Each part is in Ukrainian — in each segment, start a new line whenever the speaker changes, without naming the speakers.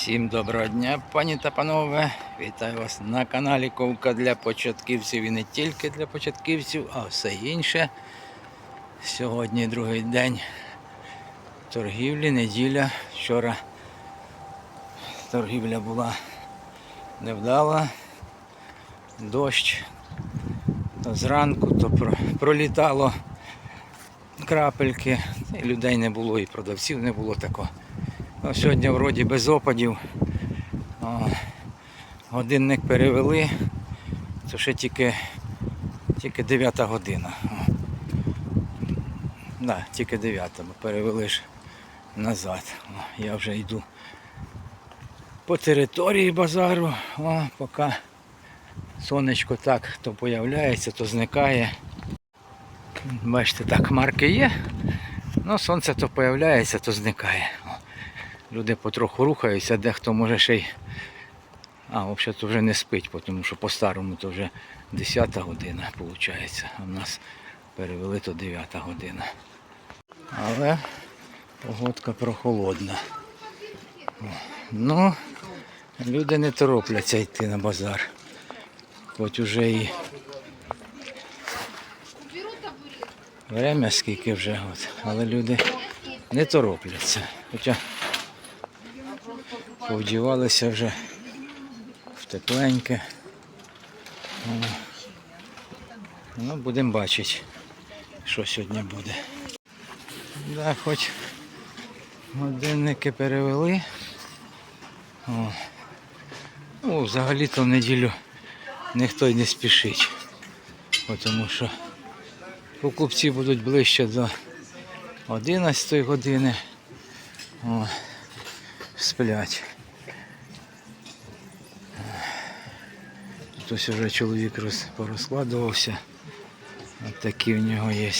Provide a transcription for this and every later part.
Всім доброго дня, пані та панове. Вітаю вас на каналі Ковка для початківців і не тільки для початківців, а все інше. Сьогодні другий день торгівлі, неділя. Вчора торгівля була невдала. Дощ. То зранку, то пролітало крапельки. Людей не було, і продавців не було такого. Сьогодні вроді без опадів. Годинник перевели. Це ще тільки, тільки 9 година. Да, тільки 9, бо перевели ж назад. Я вже йду по території базару, О, поки сонечко так то появляється, то зникає. Бачите, так хмарки є, ну сонце то появляється, то зникає. Люди потроху рухаються, дехто може ще й. А, взагалі то вже не спить, тому що по-старому то вже 10 година виходить. А в нас перевели то 9 година. Але погодка прохолодна. Ну, люди не торопляться йти на базар. Хоч уже і время скільки вже, от, але люди не торопляться. Хоча повдівалися вже в тепленьке. Ну, будемо бачити, що сьогодні буде. Да, хоч годинники перевели. О. Ну, взагалі-то в неділю ніхто й не спішить. Тому що покупці будуть ближче до 11 години. О, сплять. Ось вже чоловік роз, порозкладувався. От такі в нього є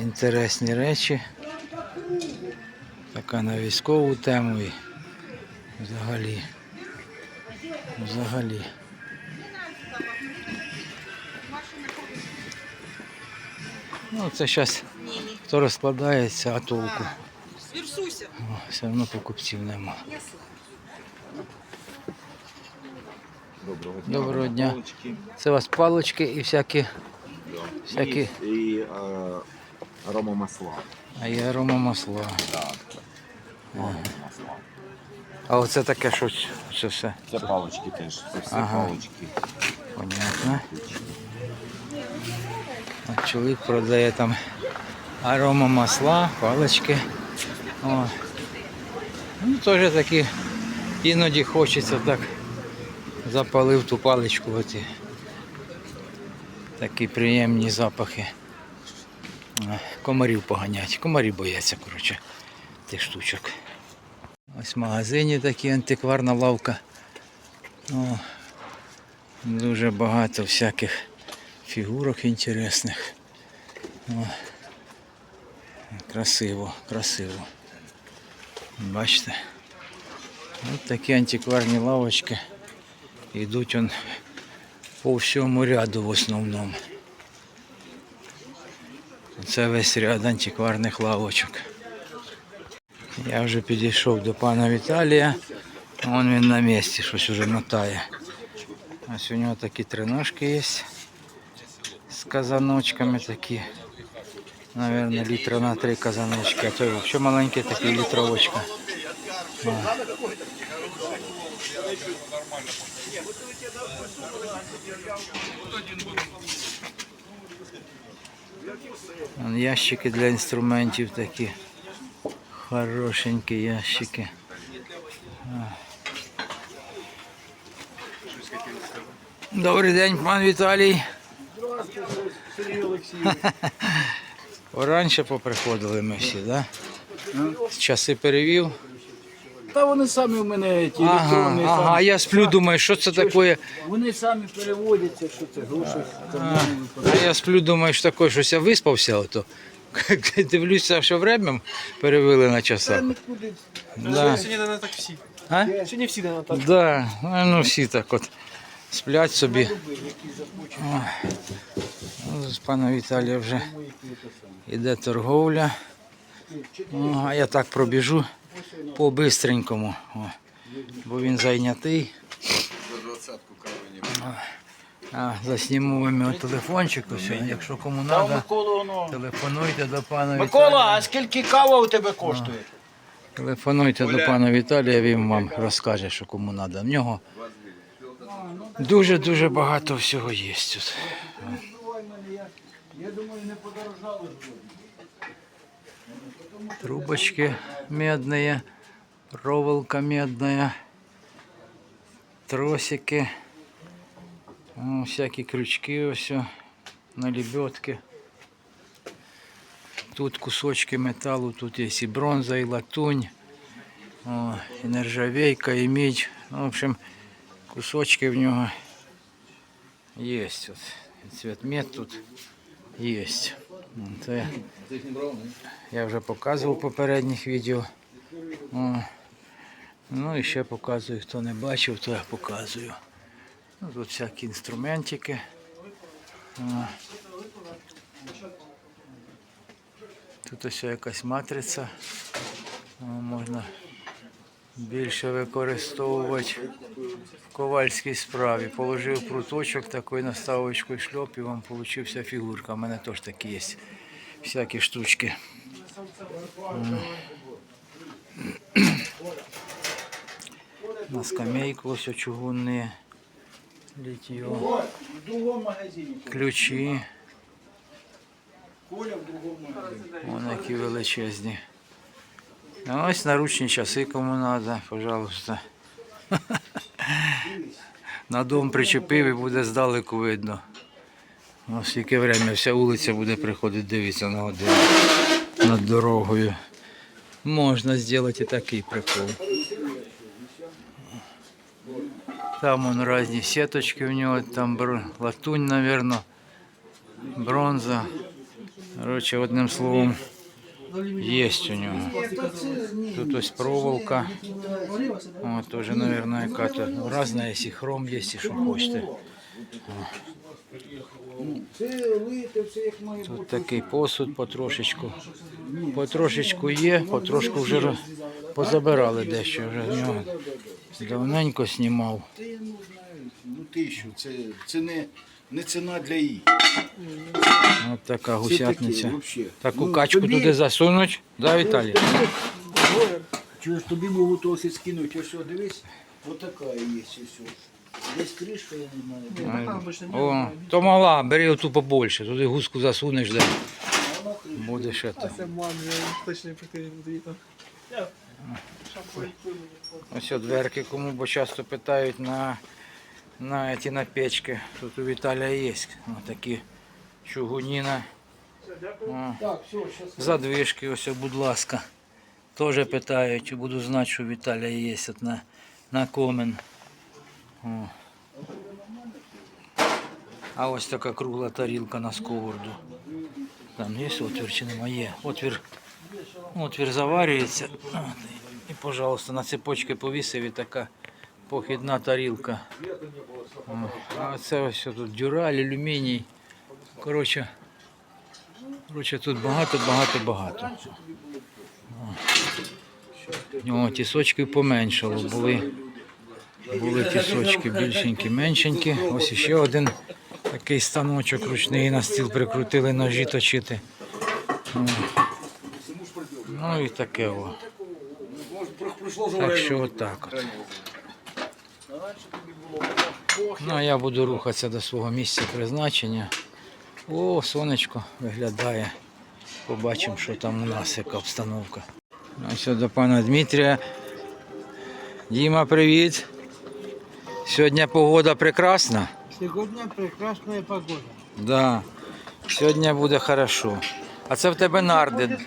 інтересні речі. Така на військову тему і взагалі. Взагалі. Ну, це зараз хто розкладається, а толку. Все одно покупців нема.
Доброго дня.
Доброго дня.
Палочки.
Це у вас палочки і всякі,
Да.
Всякі-
І, і е, арома масла.
а є арома масла.
Да. Масла.
А оце таке щось, що все.
Це палочки теж. Це всі
Ага.
палочки.
Понятно. От чоловік продає там арома масла, палички. О. Ну, теж такі іноді хочеться так запалив ту паличку. От і такі приємні запахи. Е, Комарів поганять. Комарі бояться, коротше, тих штучок. Ось в магазині такі антикварна лавка. О, Дуже багато всяких фігурок інтересних. О, красиво, красиво. Бачите? Ось такі антикварні лавочки йдуть он по всьому ряду в основному. Це весь ряд антикварних лавочок. Я вже підійшов до пана Віталія. Вон він на місці, щось уже мотає. Ось у нього такі триножки є. З казаночками такі. Наверное, літра на три казаночки. А то взагалі маленькі такі літровочка. О. Ящики для інструментів такі. Хорошенькі ящики. Добрий день, пан Віталій.
Сергій Олексійович.
Раніше поприходили ми всі, так? Да? Часи перевів.
Та вони самі в мене ті
Ага,
електронні.
ага,
самі-
я сплю, думаю, що це таке.
Вони самі переводяться, що це гроші. там
А я сплю, думаю, що таке, щось я виспався. Ото. Дивлюся, що время перевели на
Та
часах.
нікуди.
Да.
Сьогодні не так всі.
А?
Сьогодні всі не так.
Да, а ну всі так от сплять собі. Ну, З пана Віталія вже йде торговля. О, а я так пробіжу. По-бистренькому. Бо він зайнятий. А, засніму вам його телефончик, ось, якщо кому треба, телефонуйте до пана
Микола, а скільки кава у тебе коштує?
Телефонуйте до пана Віталія, він вам розкаже, що кому треба. В нього дуже-дуже багато всього є тут.
Я думаю, не подорожало.
Трубочки медные, проволока медная, тросики, О, всякі крючки ось о, на лебедки. Тут кусочки металу, тут є і бронза, і латунь, о, і нержавейка, і мідь. Ну, В общем, кусочки в нього є. От. І Цвет тут є. Це я вже показував в попередніх відео. О. Ну і ще показую, хто не бачив, то я показую. Ну, тут всякі інструментики. О. Тут ось якась матриця. О, можна більше використовувати ковальській справі. Положив пруточок, такою наставочкою шльоп і вам получився фігурка. У мене теж такі є всякі штучки. На скамейку ось чугунні. Літьо. Ключі. Вон які величезні. Ось наручні часи кому треба, пожалуйста. На дом причепив і буде здалеку видно. Ось скільки время вся вулиця буде приходити дивитися на годину над дорогою. Можна зробити і такий прикол. Там вон різні сіточки у нього, там бр- латунь, мабуть, бронза. Коротше, одним словом, є у нього. Тут ось проволока. О, теж, мабуть, яка то ну, різна, якщо хром є, і що хочете. Тут такий посуд потрошечку. Потрошечку є, потрошку вже позабирали дещо вже з нього. Давненько знімав.
Знаю. Ну тисячу, це, це не, не ціна для її.
Ось така гусятниця. Таку
Ну,
качку
тобі-
туди засунуть, да, Віталій?
Чого ж тобі можу трохи скинути, ось дивись, отака є все. Десь кришка, я не знаю.
О, то мала, бери оту побольше, туди гуску засунеш, де будеш это.
Це мамі, точно потрібно доїхав.
Ось дверки кому, бо часто питають на, на, ті, на печки. Тут у Віталія є такі чугуніна. О,
Так, все, зараз.
задвижки, ось, будь ласка. Теж питають, буду знати, що у Віталія є от на, на комен. О. А ось така кругла тарілка на сковороду. Там є отвір чи немає? Отвір, отвір заварюється. І, пожалуйста, на цепочки повісив і така похідна тарілка. А це ось тут дюраль, алюміній. Коротше, коротше тут багато, багато, багато. О, О, тісочки поменшало, були, були тісочки більшенькі, меншенькі. Ось ще один такий станочок ручний на стіл прикрутили ножі точити. Ну і таке о. Так що отак от. Ну, а я буду рухатися до свого місця призначення. О, сонечко виглядає. Побачимо, що там у нас, яка обстановка. Ось до пана Дмитрія. Діма, привіт. Сьогодні погода прекрасна.
Сьогодні прекрасна погода.
Да. Сьогодні буде хорошо. А це в тебе нарди.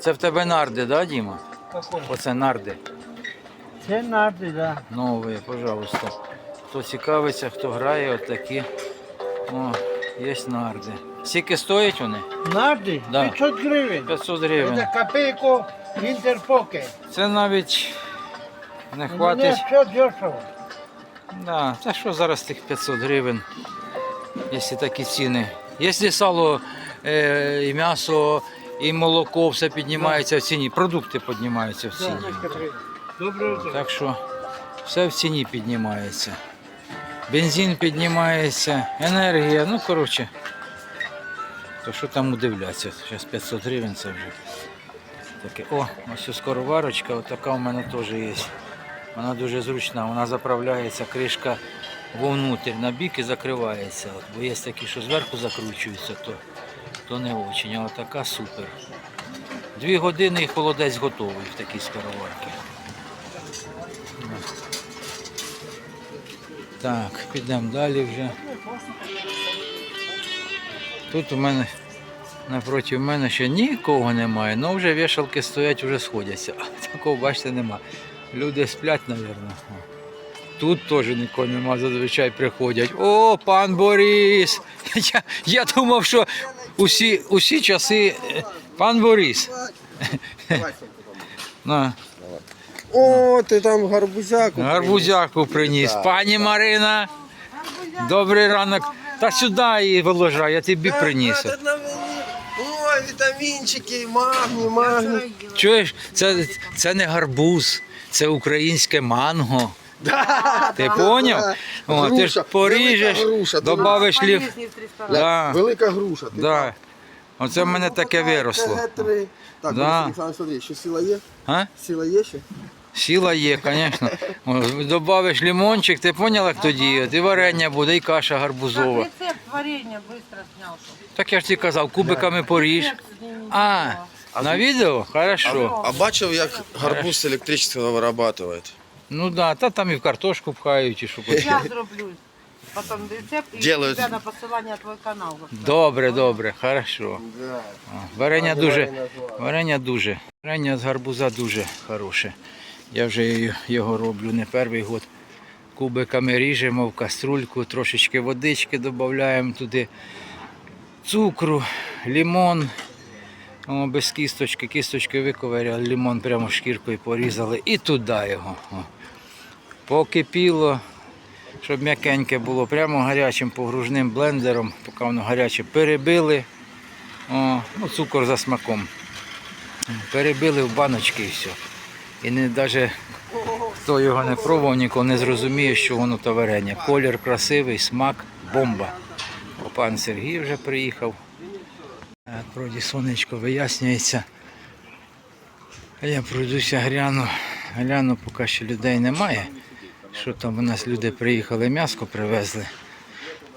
Це в тебе нарди, да, Діма? Оце нарди.
Це нарди, да.
Нові, пожалуйста. Хто цікавиться, хто грає, от такі. О, є нарди. Скільки стоять вони?
Нарди?
Да.
500 гривень.
500
Це
гривень.
копейку інтерпоке.
Це навіть не хватить.
все дешево.
Да, та що зараз тих 500 гривень, якщо такі ціни. Якщо сало е, і м'ясо і молоко все піднімається в ціні. Продукти піднімаються в ціні. Так що все в ціні піднімається. Бензин піднімається, енергія, ну коротше. То що там удивляться? Зараз 500 гривень це вже. Таке. О, ось скороварочка, отака у мене теж є. Вона дуже зручна, вона заправляється, кришка вовнутрь на бік і закривається. От, бо є такі, що зверху закручуються, то, то не очень, а така супер. Дві години і холодець готовий в такій скороварці. Так, підемо далі вже. Тут у мене напроти мене ще нікого немає, але вже вішалки стоять, вже сходяться. А такого, бачите, нема. Люди сплять, мабуть. Тут теж нікого нема, зазвичай приходять. О, пан Борис! Я, я думав, що усі, усі часи. е, Пан Борис. На,
О, ти там гарбузяку.
гарбузяку приніс. Пані Марина. Добрий ранок. Та сюди її виложай, я тобі приніс.
Ой, вітамінчики, магні, магні.
Чуєш, це, це не гарбуз, це українське манго. Ти поняв? О, ти ж поріжеш, лів. Да,
Велика груша. Ти
да. Оце в мене таке виросло.
Так,
Да.
Борис Олександрович, смотри, ще сила є?
А?
Сила є ще?
Сіла є, звісно. Добавиш лимончик, ти поняла, як тоді? І варення буде, і каша гарбузова.
Рецепт варенья быстро снял.
Так я ж тобі казав, кубиками поріж. А, на відео? Хорошо.
А бачив, як гарбуз електричество вирабатує?
Ну да, та там і в картошку пхають, і що.
Я зроблю. Потом рецепт и
Делают.
тебя на посылание твой канал.
Добре, добре, хорошо.
Да.
Варення дуже, варення дуже. Варення з гарбуза дуже хороше. Я вже його роблю не перший год. Кубиками ріжемо в каструльку, трошечки водички додаємо туди, цукру, лимон. О, без кісточки, кісточки виковиряли, лимон прямо шкіркою порізали і туди його. О. Покипіло, щоб м'якеньке було, прямо гарячим погружним блендером, поки воно гаряче перебили. О, ну, цукор за смаком. Перебили в баночки і все. І не навіть хто його не пробував, ніколи не зрозуміє, що воно то варення. Колір красивий, смак, бомба. О, пан Сергій вже приїхав. Вроді сонечко вияснюється. А я пройдуся, гляну, гляну, поки що людей немає. Що там у нас люди приїхали, м'яско привезли.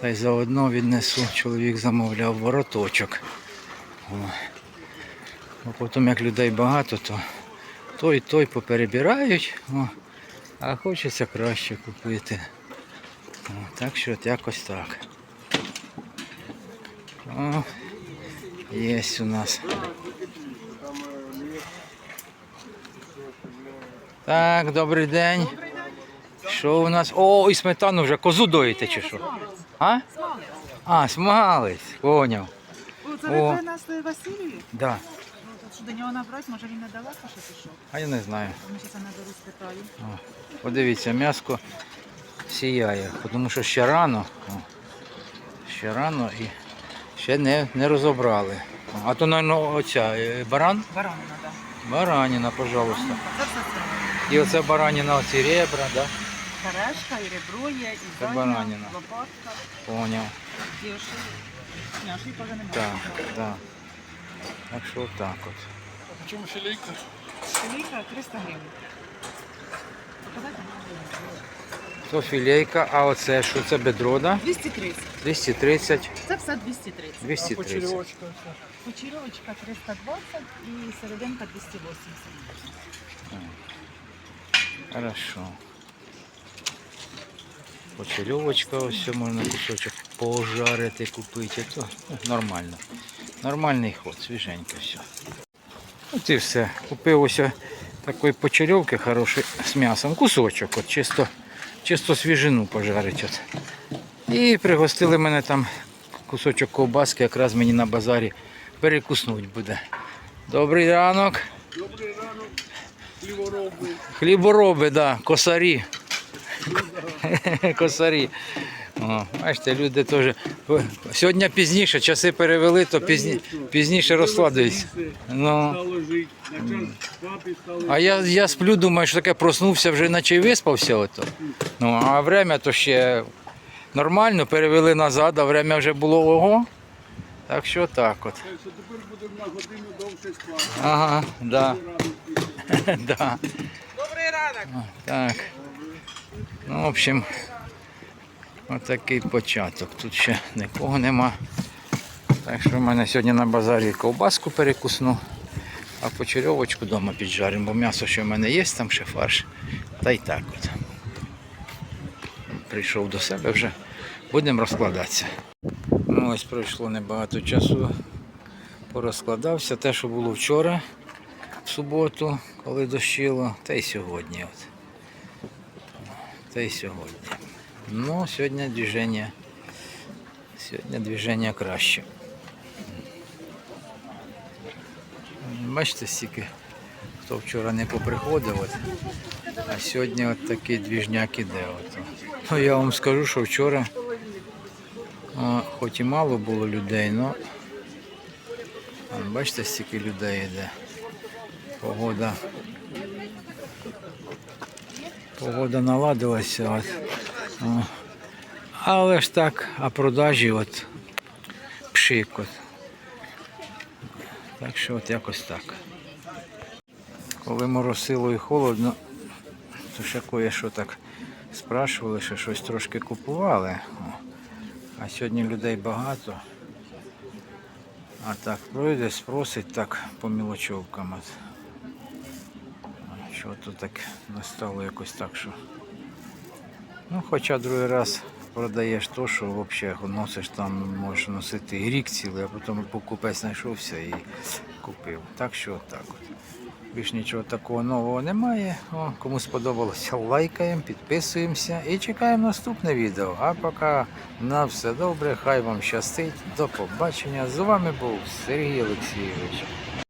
Та й заодно віднесу, чоловік замовляв вороточок. Бо потім як людей багато, то той той поперебирають, о, а хочеться краще купити. О, так що от якось так. О, є у нас. Так, добрий день. Що у нас? О, і сметану вже козу доїте чи що? А? А, смалець, поняв.
Це
О.
ви нас Василію?
Да.
Що до нього набрати, може він не дала що пішов.
А я не знаю.
Ми зараз наберу спитаю.
Подивіться, м'яско сіяє, тому що ще рано. О, ще рано і ще не, не розібрали. А то, мабуть, оця е, баран?
Баранина, так.
Бараніна, пожалуйста.
Це все це.
І оце бараніна, оці ребра, да?
Карешка, і ребро є, і
Це
задня,
баранина.
лопатка,
Поняв.
і оши. Ні, немає.
Так, так. Так що отак от.
Чому філейка?
Філійка 300 гривень. Показати?
То філейка, а оце що? Це бедро, да?
230.
230,
Це все 230.
230.
Почерьовочка 320 і серединка 280.
Хорошо. Почерьовочка, ось все можна кусочок пожарити, купити. То нормально. Нормальний ход, свіженько все. От і все. Купив ось такої почерьовки хорошої з м'ясом. Кусочок, от чисто, чисто свіжину пожарить. От. І пригостили мене там кусочок ковбаски, якраз мені на базарі перекуснуть буде. Добрий ранок. Добрий ранок. Хлібороби, да, косарі. косарі. О, бачите, люди теж. Сьогодні пізніше, часи перевели, то пізні... пізніше розкладуються. Ну. А я, я сплю, думаю, що таке проснувся, вже наче й виспався. Ото. Ну, а время то ще нормально, перевели назад, а время вже було ого. Так що так от.
Тепер будемо на годину довше спати.
Ага, да. да.
Добрий ранок.
Так. Ну, в общем, отакий початок. Тут ще нікого нема. Так що в мене сьогодні на базарі ковбаску перекусну, а почерьовочку вдома піджаримо, бо м'ясо, що в мене є, там ще фарш. Та й так от. Прийшов до себе вже. Будемо розкладатися. Ну, ось пройшло небагато часу. Порозкладався. Те, що було вчора, в суботу, коли дощило, та й сьогодні. От. Та й сьогодні. Ну, сьогодні движення. Сьогодні движення краще. Бачите, стільки, хто вчора не поприходив, от, а сьогодні от такий двіжняк іде. От. Ну, я вам скажу, що вчора, а, хоч і мало було людей, але бачите, стільки людей йде. Погода. Погода наладилася. От. Але ж так, а продажі от пшик. От. Так що от якось так. Коли моросило і холодно, то ще кое-що так спрашували, що щось трошки купували. А сьогодні людей багато. А так пройде, спросить так по мілочовкам. Що то так настало якось так, що. Ну, хоча другий раз продаєш то, що взагалі носиш там, можеш носити і рік цілий, а потім покупець знайшовся і купив. Так що так от. Більш нічого такого нового немає. О, кому сподобалося, лайкаємо, підписуємося і чекаємо наступне відео. А поки на все добре, хай вам щастить. До побачення. З вами був Сергій Олексійович.